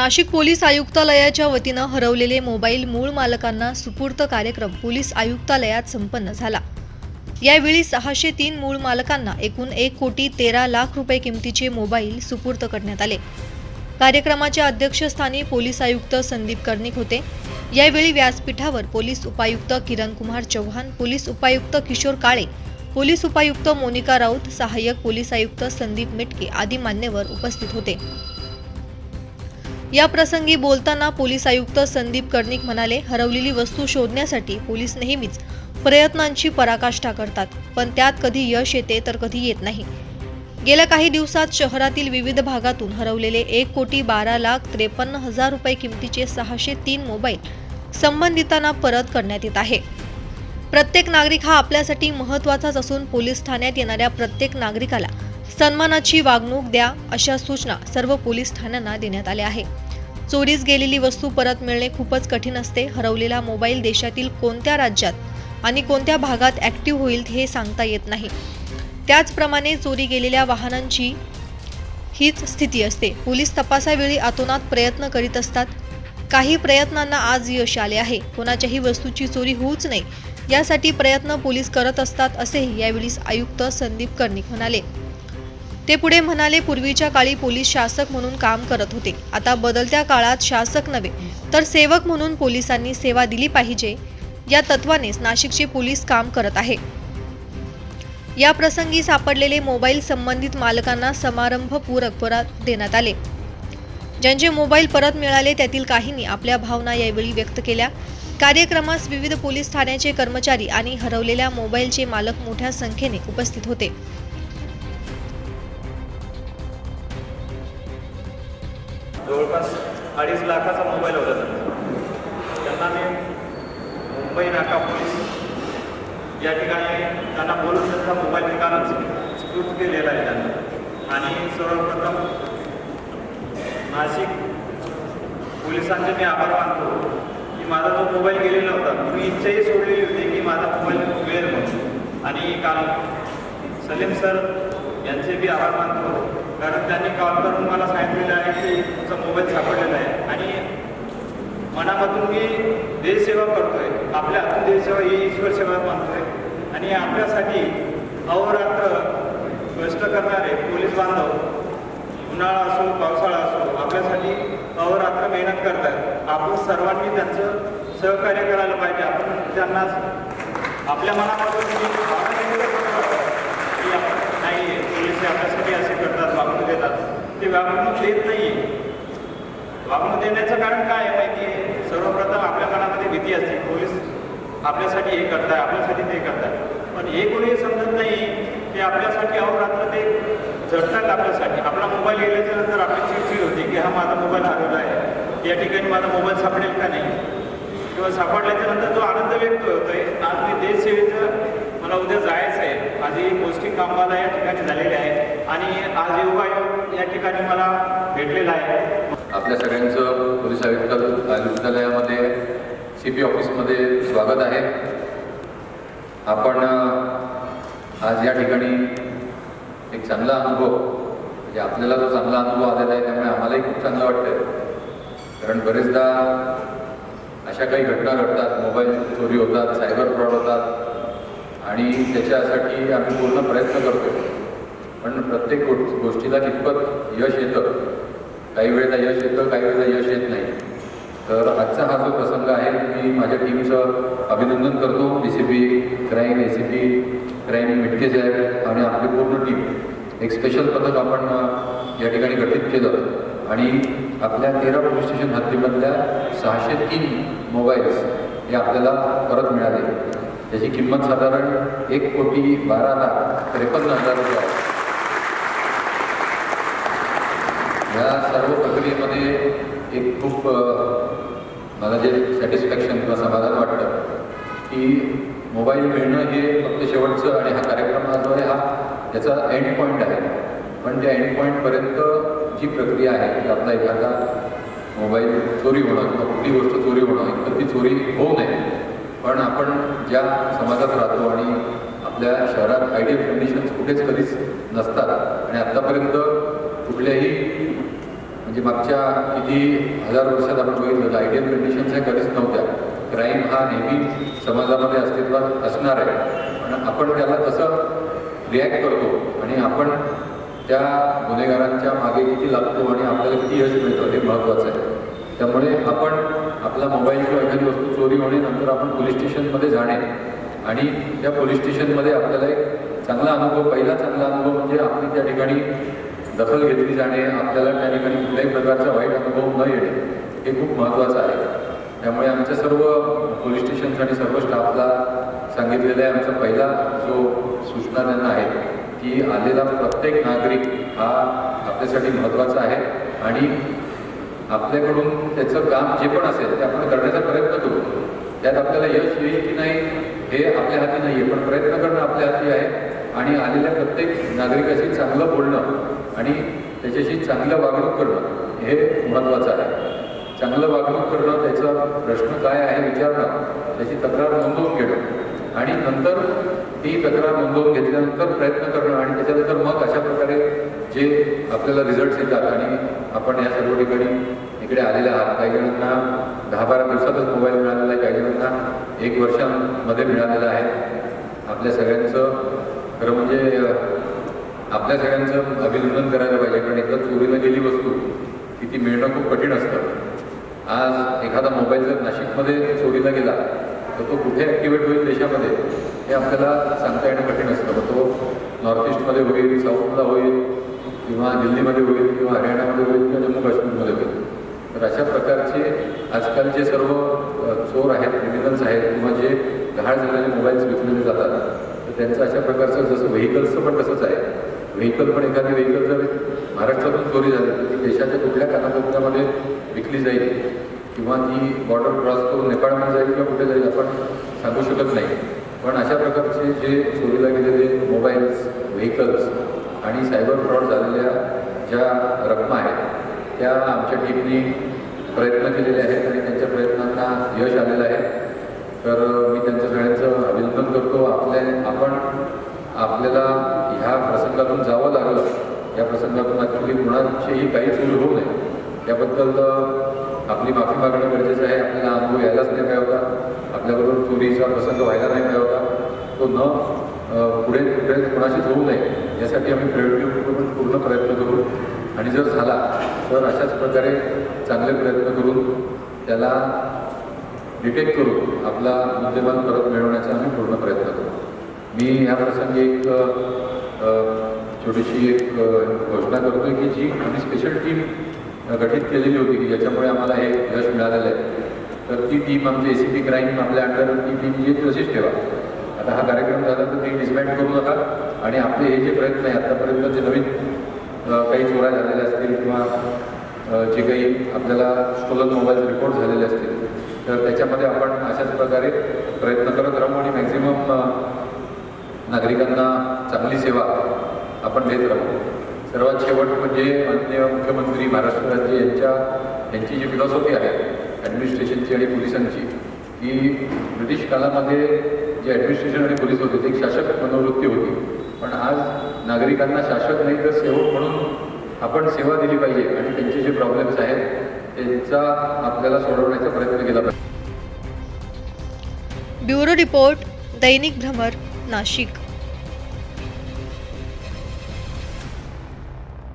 Nashik police आयुक्तालयाच्या वतीनं हरवलेले मोबाईल मूळ मालकांना सुपूर्त कार्यक्रम पोलीस आयुक्तालयात संपन्न झाला. यावेळी सहाशे तीन मूळ मालकांना एकूण एक कोटी तेरा लाख रुपये किमतीचे मोबाईल सुपूर्त करण्यात आले. कार्यक्रमाच्या अध्यक्षस्थानी पोलीस आयुक्त संदीप कर्णिक होते. यावेळी व्यासपीठावर पोलीस उपायुक्त किरण कुमार चव्हाण पोलीस उपायुक्त किशोर काळे पोलीस उपायुक्त मोनिका राऊत सहाय्यक पोलीस आयुक्त संदीप मिटके आदी मान्यवर उपस्थित होते. या प्रसंगी बोलताना पोलीस आयुक्त संदीप कर्णिक म्हणाले हरवलेली वस्तू शोधण्यासाठी पोलीस नेहमीच प्रयत्नांची पराकाष्ठा करतात पण त्यात कधी यश येते तर कधी येत नाही. गेल्या काही दिवसात शहरातील विविध भागातून हरवलेले एक कोटी बारा लाख त्रेपन्न हजार रुपये किमतीचे सहाशे तीन मोबाईल संबंधितांना परत करण्यात येत आहे. प्रत्येक नागरिक हा आपल्यासाठी महत्त्वाचाच असून पोलीस ठाण्यात येणाऱ्या प्रत्येक नागरिकाला सन्मानाची वागणूक द्या अशा सूचना सर्व पोलीस ठाण्यांना देण्यात आल्या आहे चोरीस गेलेली वस्तू परत मिळणे खूपच कठीण असते. हरवलेला मोबाईल देशातील कोणत्या राज्यात आणि कोणत्या भागात ॲक्टिव्ह होईल हे सांगता येत नाही. त्याचप्रमाणे चोरी गेलेल्या वाहनांची हीच स्थिती असते. पोलीस तपासावेळी आतोनात प्रयत्न करीत असतात. काही प्रयत्नांना आज यश आले आहे. कोणाच्याही वस्तूची चोरी होऊच नये. यासाठी प्रयत्न पोलीस करत असतात असेही यावेळी आयुक्त संदीप कर्णिक म्हणाले. ते पुढे म्हणाले पूर्वीच्या काळी पोलीस शासक म्हणून काम करत होते. आता बदलत्या काळात शासक नव्हे तर सेवक म्हणून पोलिसांनी सेवा दिली पाहिजे. या तत्वानेच नाशिकचे पोलीस काम करत आहे. या प्रसंगी सापडलेले मोबाईल संबंधित मालकांना समारंभपूरक परत देण्यात आले. ज्यांचे मोबाईल परत मिळाले त्यातील काहींनी आपल्या भावना यावेळी व्यक्त केल्या. कार्यक्रमास विविध पोलीस ठाण्याचे कर्मचारी आणि हरवलेल्या मोबाईलचे मालक मोठ्या संख्येने उपस्थित होते. जवळपास अडीच लाखाचा मोबाईल होता त्यांचा त्यांना मी मुंबई नाका पोलीस या ठिकाणी त्यांना बोलून त्यांचा मोबाईल निकालच स्फूर्त केलेला आहे त्यांना. आणि सर्वप्रथम नाशिक पोलिसांचे मी आभार मानतो की माझा जो मोबाईल गेलेला होता मी इच्छाही सोडलेली होती की माझा मोबाईल मिळेल म्हणून. आणि काल सलीम सर यांचे बी आभार मानतो. कारण त्यांनी कॉल करून मला सांगितलेलं आहे की तुमचा मोबाईल सापडलेला आहे. आणि मनामधून मी देशसेवा करतोय. आपल्या हातून देशसेवा ही ईश्वर सेवा मानतोय. आणि आपल्यासाठी अहोरात्र कष्ट करणारे पोलीस बांधव उन्हाळा असो पावसाळा असो आपल्यासाठी अहोरात्र मेहनत करतात. आपण सर्वांनी त्यांचं सहकार्य करायला पाहिजे. आपण त्यांना आपल्या मनामधून जी भावना निर्माण करतो की आपण नाही पोलीस हे आपल्यासाठी असे करतात वागणूक देतात. ते वागणूक देत नाही वागणूक देण्याचं कारण काय आहे माहिती आहे? सर्वप्रथम आपल्या मनामध्ये भीती असते. पोलीस आपल्यासाठी हे करताय आपल्यासाठी ते करताय. पण हे कोणी समजत नाही की आपल्यासाठी अहोरात्र ते झटतात आपल्यासाठी. आपला मोबाईल गेल्याच्यानंतर आपली चिडचिड होती की हा माझा मोबाईल हरवला आहे. या ठिकाणी माझा मोबाईल सापडेल का नाही? किंवा सापडल्याच्या नंतर जो आनंद व्यक्त होतोय आज मी देशसेवेचं मला उद्या जायचं आहे माझी पोस्टिंग कामाला या ठिकाणी झालेली आहे आणि आज योगायोग या ठिकाणी मला भेटलेला आहे. आपल्या सगळ्यांचं पोलीस आयुक्त आयुक्तालयामध्ये सी पी ऑफिसमध्ये स्वागत आहे. आपण आज या ठिकाणी एक चांगला अनुभव म्हणजे आपल्याला जो चांगला अनुभव आलेला आहे त्यामुळे आम्हालाही खूप चांगलं वाटतं कारण बरेचदा अशा काही घटना घडतात. मोबाईल चोरी होतात सायबर फ्रॉड होतात. आणि त्याच्यासाठी आम्ही पूर्ण प्रयत्न करतो पण प्रत्येक गो गोष्टीला कितपत यश येतं काही वेळेला यश येतं काही वेळेला यश येत नाही. तर आजचा हा जो प्रसंग आहे मी माझ्या टीमचं अभिनंदन करतो. D C P crime A C P crime Mitke साहेब आणि आपली पूर्ण टीम एक स्पेशल पथक आपण या ठिकाणी गठीत केलं. आणि आपल्या तेरा पोलीस स्टेशन हद्दीमधल्या सहाशे तीन मोबाईल्स हे आपल्याला परत मिळाले. त्याची किंमत साधारण एक कोटी बारा लाख त्रेपन्न हजार रुपये आहे. या सर्व प्रक्रियेमध्ये एक खूप मला जे सॅटिस्फॅक्शन किंवा समाधान वाटतं की मोबाईल मिळणं हे फक्त शेवटचं आणि हा कार्यक्रम हा जो आहे हा त्याचा एंड पॉईंट आहे. पण त्या एंड पॉईंटपर्यंत जी प्रक्रिया आहे की आपला एखादा मोबाईल चोरी होणं किंवा कुठली गोष्ट चोरी होणं इतकं ती चोरी होऊ नये पण आपण ज्या समाजात राहतो आणि आपल्या शहरात आयडियल कंडिशन्स कुठेच कधीच नसतात. आणि आत्तापर्यंत कुठल्याही म्हणजे मागच्या किती हजार वर्षात आपण बघितलं तर आयडियल कंडिशन्स ह्या कधीच नव्हत्या. क्राईम हा नेहमी समाजामध्ये अस्तित्वात असणार आहे. पण आपण त्याला कसं रिॲक्ट करतो आणि आपण त्या गुन्हेगारांच्या मागे किती लागतो आणि आपल्याला किती यश मिळतं हे महत्त्वाचं आहे. त्यामुळे आपण आपला मोबाईल किंवा एखादी वस्तू चोरी होणे नंतर आपण पोलीस स्टेशनमध्ये जाणे. आणि त्या पोलीस स्टेशनमध्ये आपल्याला एक चांगला अनुभव पहिला चांगला अनुभव म्हणजे आपली त्या ठिकाणी दखल घेतली जाणे आपल्याला त्या ठिकाणी कुठल्याही प्रकारचा वाईट अनुभव न येणे हे खूप महत्त्वाचं आहे. त्यामुळे आमच्या सर्व पोलीस स्टेशनसाठी सर्व स्टाफला सांगितलेला आहे आमचा पहिला जो सूचना त्यांना आहे की आलेला प्रत्येक नागरिक हा आपल्यासाठी महत्त्वाचा आहे. आणि आपल्याकडून त्याचं काम जे पण असेल ते आपण करण्याचा प्रयत्न करू. त्यात आपल्याला यश येईल की नाही हे आपल्या हाती नाही आहे पण प्रयत्न करणं आपल्या हाती आहे. आणि आलेल्या प्रत्येक नागरिकाशी चांगलं बोलणं आणि त्याच्याशी चांगलं वागणूक करणं हे महत्त्वाचं आहे. चांगलं वागणूक करणं त्याचा प्रश्न काय आहे विचारणं त्याची तक्रार नोंदवून घेणं आणि नंतर ती तक्रार नोंदवून घेतल्यानंतर प्रयत्न करणं आणि त्याच्यानंतर मग अशा प्रकारे जे आपल्याला रिझल्ट्स येतात आणि आपण या सर्व ठिकाणी इकडे आलेले आहात काही जणांना दहा बारा दिवसातच मोबाईल मिळालेला आहे काही जणांना एक वर्षांमध्ये मिळालेला आहे. आपल्या सगळ्यांचं खरं म्हणजे आपल्या सगळ्यांचं अभिनंदन करायला पाहिजे कारण एकदा चोरीला गेली वस्तू की ती मिळणं खूप कठीण असतं. आज एखादा मोबाईल जर नाशिकमध्ये चोरीला गेला तर तो कुठे ॲक्टिवेट होईल देशामध्ये हे आपल्याला सांगता येणं कठीण असतं. मग तो नॉर्थ ईस्टमध्ये होईल साऊथला होईल किंवा दिल्लीमध्ये होईल किंवा हरियाणामध्ये होईल किंवा जम्मू काश्मीरमध्ये होईल. तर अशा प्रकारचे आजकालचे सर्व चोर आहेत क्रिमिनल्स आहेत किंवा जे गहाळ झालेले मोबाईल्स विकलेले जातात तर त्यांचं अशा प्रकारचं जसं व्हेकल्सचं पण तसंच आहे. व्हेकल पण एखादी व्हेकल जर महाराष्ट्रातून चोरी झाली तर ती देशाच्या कुठल्या कानाकोपऱ्यामध्ये विकली जाईल? किंवा ती बॉर्डर क्रॉस करून नेपाळमध्ये जाईल किंवा कुठे जाईल आपण सांगू शकत नाही. पण अशा प्रकारचे जे चोरीला गेलेले मोबाईल्स व्हेकल्स आणि सायबर फ्रॉड झालेल्या ज्या रकमा आहेत त्या आमच्या टीमनी प्रयत्न केलेले आहेत आणि त्यांच्या प्रयत्नांना यश आलेलं आहे. तर मी त्यांचं सगळ्यांचं अभिनंदन करतो. आपल्या आपण आपल्याला ह्या प्रसंगातून जावं लागलं या प्रसंगातून ॲक्च्युली कुणाचीही काही चूल होऊ नये. त्याबद्दल आपली माफी मागणं गरजेचं आहे. आपल्याला अनुभव यायलाच नाही पाहिजे होता. आपल्याबरोबर चोरीचा प्रसंग व्हायला नाही पाहिजे होता. तो न पुढे कुठे कुणाशी होऊ नये. यासाठी आम्ही प्रिव्हेंटिव्ह पूर्ण प्रयत्न करू. आणि जर झाला तर अशाच प्रकारे चांगले प्रयत्न करून त्याला डिटेक्ट करून आपला मुद्देमान परत मिळवण्याचा आम्ही पूर्ण प्रयत्न करू. मी या प्रसंगी एक छोटीशी एक घोषणा करतोय की जी आम्ही स्पेशल टीम गठीत केलेली होती की ज्याच्यामुळे आम्हाला हे यश मिळालेलं आहे. तर ती टीम आमची ए सी पी क्राईम आपल्या अंडर ती टीम जी तशीच ठेवा. आता हा कार्यक्रम झाला तर ती डिसबँड करू नका. आणि आपले हे जे प्रयत्न आहे आतापर्यंत जे नवीन काही चोऱ्या झालेल्या असतील किंवा जे काही आपल्याला स्टोलन मोबाईल रिपोर्ट झालेले असतील तर त्याच्यामध्ये आपण अशाच प्रकारे प्रयत्न करत राहू आणि मॅक्झिमम नागरिकांना चांगली सेवा आपण देत राहू. सर्वात शेवट म्हणजे माननीय मुख्यमंत्री महाराष्ट्र राज्य यांच्या यांची जी फिलॉसॉफी आहे ॲडमिनिस्ट्रेशनची आणि पोलिसांची की ब्रिटिश काळामध्ये जे ॲडमिनिस्ट्रेशन आणि पोलीस होते ती एक शासक मनोवृत्ती होती. पण आज नागरिकांना शासक नाही तर सेवक म्हणून आपण सेवा दिली पाहिजे आणि त्यांचे जे प्रॉब्लेम्स आहेत त्यांचा आपल्याला सोडवण्याचा प्रयत्न केला पाहिजे. ब्युरो रिपोर्ट दैनिक भ्रमर नाशिक.